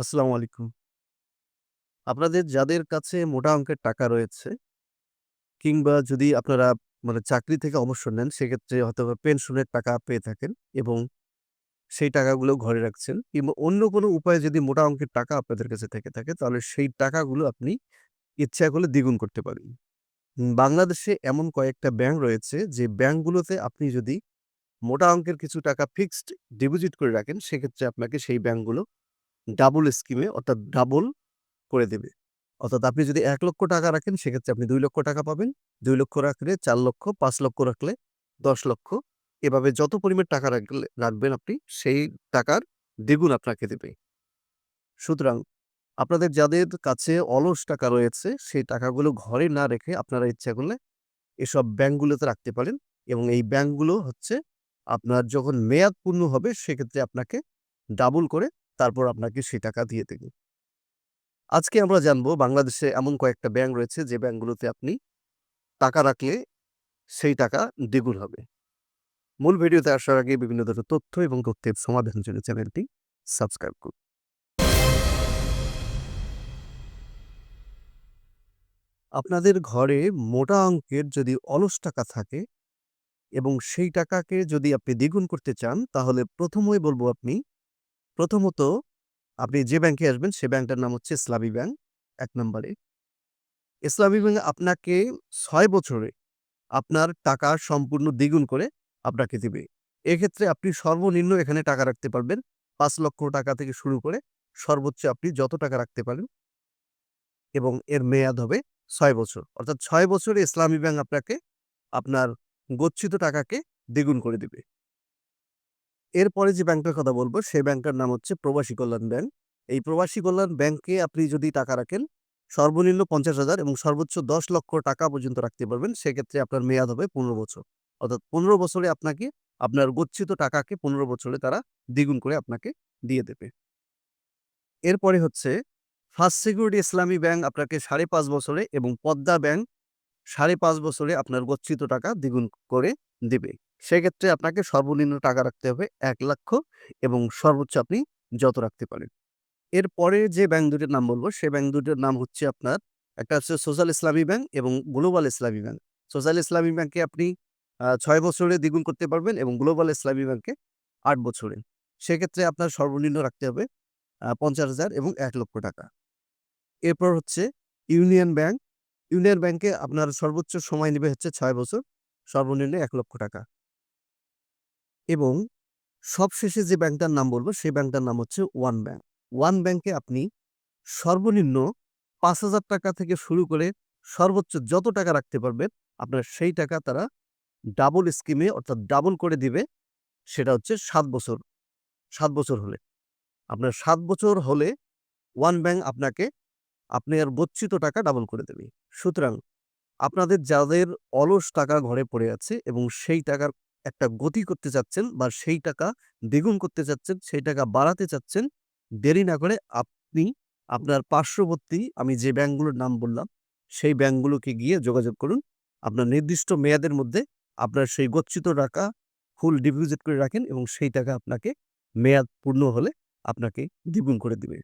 আসসালামু আলাইকুম। আপনাদের যাদের কাছে মোটা অঙ্কের টাকা রয়েছে কিংবা যদি আপনারা মানে চাকরি থেকে অবসর নেন, সেক্ষেত্রে হয়তোবা পেনশনের টাকা পেয়ে থাকেন এবং সেই টাকাগুলো ঘরে রাখছেন কিংবা অন্য কোনো উপায়ে যদি মোটা অঙ্কের টাকা আপনাদের কাছে থেকে থাকে, তাহলে সেই টাকাগুলো আপনি ইচ্ছা করলে দ্বিগুণ করতে পারেন। বাংলাদেশে এমন কয়েকটা ব্যাংক রয়েছে যে ব্যাংকগুলোতে আপনি যদি মোটা অঙ্কের কিছু টাকা ফিক্সড ডিপোজিট করে রাখেন, সেক্ষেত্রে আপনাকে সেই ব্যাংকগুলো ডাবল স্কিমে অর্থাৎ ডাবল করে দেবে। অর্থাৎ আপনি যদি এক লক্ষ টাকা রাখেন, সেক্ষেত্রে আপনি দুই লক্ষ টাকা পাবেন। দুই লক্ষ রাখলে চার লক্ষ পাঁচ লক্ষ রাখলে দশ লক্ষ এভাবে যত পরিমাণ টাকা রাখলে রাখবেন আপনি, সেই টাকার দ্বিগুণ আপনাকে দেবে। সুতরাং আপনাদের যাদের কাছে অলস টাকা রয়েছে, সেই টাকাগুলো ঘরে না রেখে আপনারা ইচ্ছা করলে এসব ব্যাংকগুলোতে রাখতে পারেন এবং এই ব্যাংকগুলো হচ্ছে আপনার যখন মেয়াদ পূর্ণ হবে, সেক্ষেত্রে আপনাকে ডাবল করে তারপর আপনাকে সেই টাকা দিয়ে দেবে। আজকে আমরা জানব বাংলাদেশে এমন কয়েকটা ব্যাংক রয়েছে যে ব্যাংকগুলোতে আপনি টাকা রাখলে সেই টাকা দ্বিগুণ হবে। মূল ভিডিওতে আসার আগে বিভিন্ন ধরনের তথ্য এবং তথ্যের সমাধান জন্য চ্যানেলটি সাবস্ক্রাইব করুন। আপনাদের ঘরে মোটা অঙ্কের যদি অলস টাকা থাকে এবং সেই টাকাকে যদি আপনি দ্বিগুণ করতে চান, তাহলে প্রথমেই বলব আপনি প্রথমত আপনি যে ব্যাংকে আসবেন, সে ব্যাংকটার নাম হচ্ছে ইসলামী ব্যাংক এক নম্বরে। ইসলামী ব্যাংক আপনাকে ছয় বছরে আপনার টাকা সম্পূর্ণ দ্বিগুণ করে আপনাকে দিবে। এক্ষেত্রে আপনি সর্বনিম্ন এখানে টাকা রাখতে পারবেন পাঁচ লক্ষ টাকা থেকে শুরু করে সর্বোচ্চ আপনি যত টাকা রাখতে পারেন এবং এর মেয়াদ হবে ছয় বছর। অর্থাৎ ছয় বছরে ইসলামী ব্যাংক আপনাকে আপনার গচ্ছিত টাকাকে দ্বিগুণ করে দিবে। এরপরে যে ব্যাংকটার কথা বলব, সেই ব্যাংকটার নাম হচ্ছে প্রবাসী কল্যাণ ব্যাংক। এই প্রবাসী কল্যাণ ব্যাংকে আপনি যদি টাকা রাখেন, সর্বনিম্ন ৫০,০০০ এবং সর্বোচ্চ ৳১০,০০,০০০ টাকা পর্যন্ত রাখতে পারবেন। সেক্ষেত্রে আপনার মেয়াদ হবে ১৫ বছর। অর্থাৎ ১৫ বছরে আপনাকে আপনার গচ্ছিত টাকাকে ১৫ বছরে তারা দ্বিগুণ করে আপনাকে দিয়ে দেবে। এরপরে হচ্ছে ফার্স্ট সিকিউরিটি ইসলামী ব্যাংক আপনাকে ৫.৫ বছরে এবং পদ্মা ব্যাংক ৫.৫ বছরে আপনার গচ্ছিত টাকা দ্বিগুণ করে দিবে। সেক্ষেত্রে আপনাকে সর্বনিম্ন টাকা রাখতে হবে এক লক্ষ এবং সর্বোচ্চ আপনি যত রাখতে পারেন। এরপরে যে ব্যাংক দুটির নাম বলব, সে ব্যাংক দুটির নাম হচ্ছে আপনার একটা হচ্ছে সোশ্যাল ইসলামী ব্যাংক এবং গ্লোবাল ইসলামী ব্যাংক। সোশ্যাল ইসলামী ব্যাংকে আপনি ৬ বছরে দ্বিগুণ করতে পারবেন এবং গ্লোবাল ইসলামী ব্যাংকে আট বছরে। সেক্ষেত্রে আপনার সর্বনিম্ন রাখতে হবে পঞ্চাশ হাজার এবং এক লক্ষ টাকা। এরপর হচ্ছে ইউনিয়ন ব্যাংক। ইউনিয়ন ব্যাংকে আপনার সর্বোচ্চ সময় নেবে হচ্ছে ছয় বছর, সর্বনিম্ন এক লক্ষ টাকা। এবং সবশেষে যে ব্যাংকটার নাম বলব, সেই ব্যাংকটার নাম হচ্ছে ওয়ান ব্যাংক। ওয়ান ব্যাংকে আপনি সর্বনিম্ন ৳৫,০০০ টাকা থেকে শুরু করে সর্বোচ্চ যত টাকা রাখতে পারবেন, আপনার সেই টাকা তারা ডাবল স্কিমে অর্থাৎ ডাবল করে দিবে। সেটা হচ্ছে সাত বছর সাত বছর হলে। আপনার সাত বছর হলে ওয়ান ব্যাংক আপনাকে আপনার গচ্ছিত টাকা ডাবল করে দেবে। সুতরাং আপনাদের যাদের অলস টাকা ঘরে পড়ে আছে এবং সেই টাকার একটা গতি করতে চাচ্ছেন বা সেই টাকা দ্বিগুণ করতে চাচ্ছেন, সেই টাকা বাড়াতে চাচ্ছেন, দেরি না করে আপনি আপনার পার্শ্ববর্তী আমি যে ব্যাংকগুলোর নাম বললাম, সেই ব্যাংকগুলোকে গিয়ে যোগাযোগ করুন। আপনার নির্দিষ্ট মেয়াদের মধ্যে আপনার সেই গচ্ছিত টাকা ফুল ডিপোজিট করে রাখেন এবং সেই টাকা আপনাকে মেয়াদ পূর্ণ হলে আপনাকে দ্বিগুণ করে দিবে।